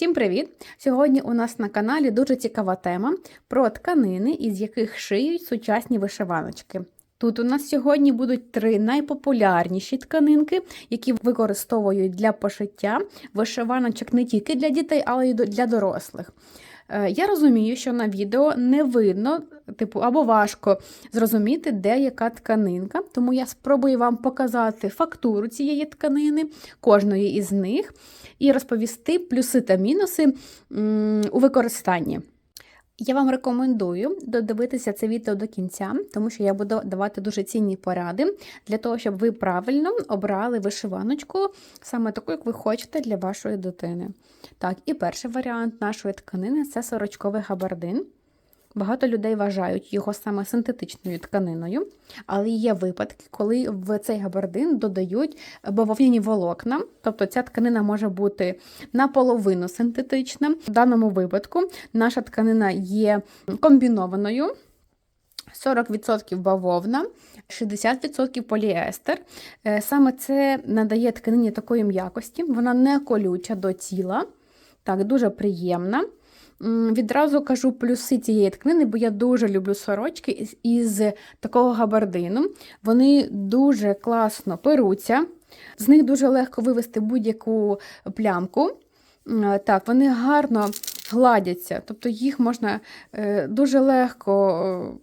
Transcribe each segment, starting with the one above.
Всім привіт! Сьогодні у нас на каналі дуже цікава тема про тканини, із яких шиють сучасні вишиваночки. Тут у нас сьогодні будуть три найпопулярніші тканинки, які використовують для пошиття вишиваночок не тільки для дітей, але й для дорослих. Е, Я розумію, що на відео не видно, типу, або важко зрозуміти, де яка тканинка, тому я спробую вам показати фактуру цієї тканини, кожної із них, і розповісти плюси та мінуси у використанні. Я вам рекомендую додивитися це відео до кінця, тому що я буду давати дуже цінні поради для того, щоб ви правильно обрали вишиваночку, саме таку, як ви хочете для вашої дитини. Так, і перший варіант нашої тканини це сорочковий габардин. Багато людей вважають його саме синтетичною тканиною, але є випадки, коли в цей габардин додають бавовняні волокна, тобто ця тканина може бути наполовину синтетична. В даному випадку наша тканина є комбінованою. 40% бавовна, 60% поліестер. Е, Саме це надає тканині такої м'якості, вона не колюча до тіла, так, дуже приємна. Відразу кажу плюси цієї тканини, бо я дуже люблю сорочки із, із такого габардину. Вони дуже класно перуться, з них дуже легко вивести будь-яку плямку. Так, вони гарно гладяться, тобто їх можна е, дуже легко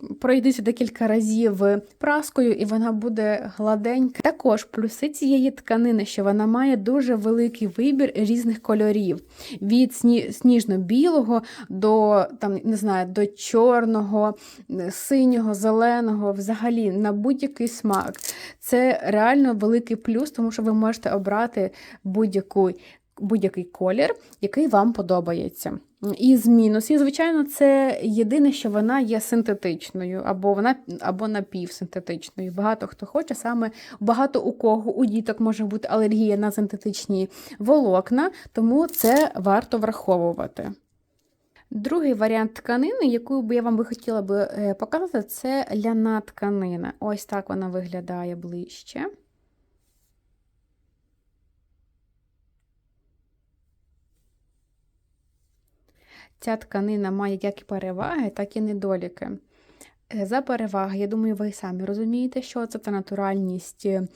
е, пройтися декілька разів праскою, і вона буде гладенька. Також плюси цієї тканини, що вона має дуже великий вибір різних кольорів: від сні- сніжно-білого до там, не знаю, до чорного, синього, зеленого, взагалі на будь-який смак. Це реально великий плюс, тому що ви можете обрати будь-яку будь-який колір, який вам подобається. І з мінусів, звичайно, це єдине, що вона є синтетичною, або вона або напівсинтетичною. Багато хто хоче, саме багато у кого у діток може бути алергія на синтетичні волокна, тому це варто враховувати. Другий варіант тканини, яку б я вам би хотіла би е, показати, це ляна тканина. Ось так вона виглядає ближче. Ця тканина має як і переваги, так і недоліки. Е, За переваги, я думаю, ви самі розумієте, що це та натуральність е,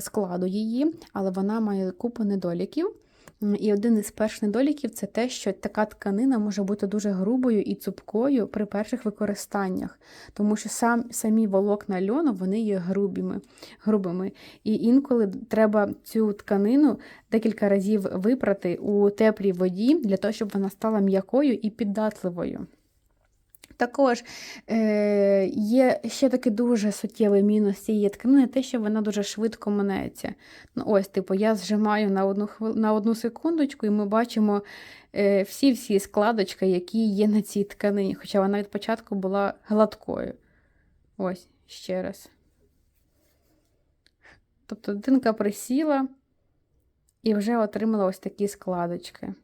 складу її, але вона має купу недоліків. І один із перших недоліків це те, що така тканина може бути дуже грубою і цупкою при перших використаннях, тому що сам, самі волокна льону вони є грубими, грубими. І інколи треба цю тканину декілька разів випрати у теплій воді для того, щоб вона стала м'якою і піддатливою. Також е, є ще такий дуже суттєвий мінус цієї тканини, те, що вона дуже швидко минеться. Ну, ось, типу, я зжимаю на одну, на одну секундочку, і ми бачимо е, всі-всі складочки, які є на цій тканині, хоча вона від початку була гладкою. Ось, ще раз. Тобто дитинка присіла і вже отримала ось такі складочки.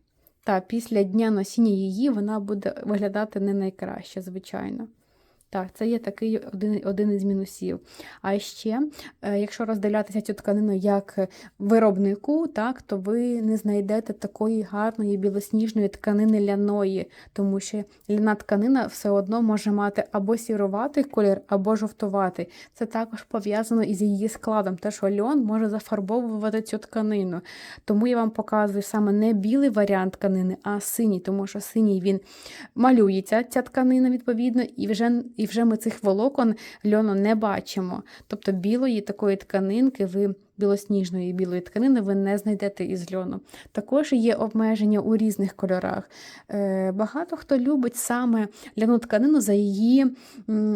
Та після дня носіння її вона буде виглядати не найкраще, звичайно. Так, це є такий один, один із мінусів. А ще, е, якщо роздивлятися цю тканину як виробнику, так, то ви не знайдете такої гарної білосніжної тканини ляної, тому що ляна тканина все одно може мати або сіруватий колір, або жовтуватий. Це також пов'язано із її складом, те, що льон може зафарбовувати цю тканину. Тому я вам показую саме не білий варіант тканини, а синій, тому що синій він малюється, ця тканина, відповідно, і вже, і вже ми цих волокон льону не бачимо. Тобто білої такої тканинки ви. Білосніжної білої тканини ви не знайдете із льону. Також є обмеження у різних кольорах. Е, Багато хто любить саме ляну тканину за її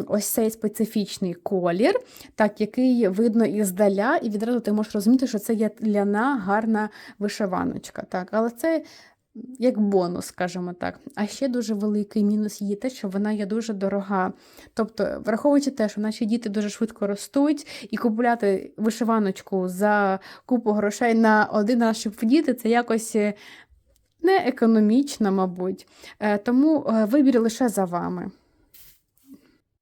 ось цей специфічний колір, так, який видно іздаля, і відразу ти можеш розуміти, що це є ляна гарна вишиваночка. Так. Але це як бонус, скажімо так. А ще дуже великий мінус її те, що вона є дуже дорога. Тобто, враховуючи те, що наші діти дуже швидко ростуть, і купувати вишиваночку за купу грошей на один раз, щоб діти, це якось е, не економічно, мабуть. Е, Тому е, вибір лише за вами.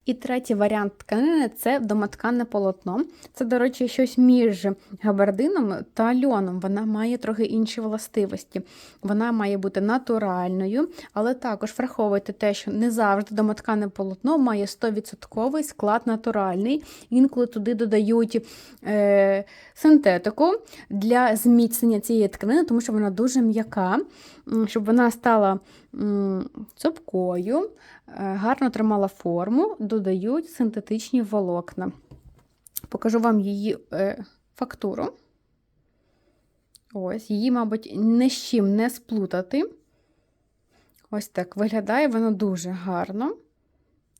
І третій варіант тканини це домотканне полотно. Це, до речі, щось між габардином та льоном. Вона має трохи інші властивості. Вона має бути натуральною, але також враховуйте те, що не завжди домоткане полотно має 100% склад натуральний. Інколи туди додають е, синтетику для зміцнення цієї тканини, тому що вона дуже м'яка, щоб вона стала цупкою, е, гарно тримала форму, додають синтетичні волокна. Покажу вам її е, фактуру. Ось, її, мабуть, ні з чим не сплутати. Ось так виглядає воно дуже гарно.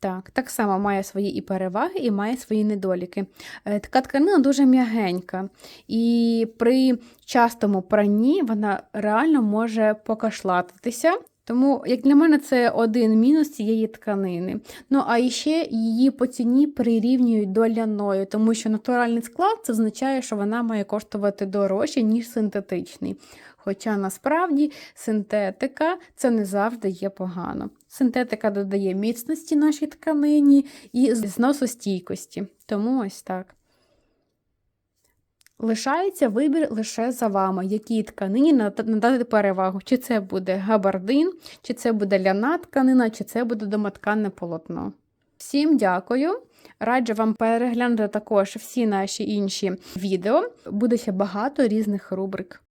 Так, так само має свої і переваги, і має свої недоліки. Е, Така тканина дуже м'ягенька, і при частому пранні вона реально може покашлатитися. Тому, як для мене, це один мінус цієї тканини. Ну, а іще її по ціні прирівнюють до ляної, тому що натуральний склад це означає, що вона має коштувати дорожче, ніж синтетичний. Хоча насправді синтетика це не завжди є погано. Синтетика додає міцності нашій тканині і зносостійкості. Тому ось так. Лишається вибір лише за вами, якій тканині надати перевагу. Чи це буде габардин, чи це буде ляна тканина, чи це буде домотканне полотно. Всім дякую. Раджу вам переглянути також всі наші інші відео. Буде ще багато різних рубрик.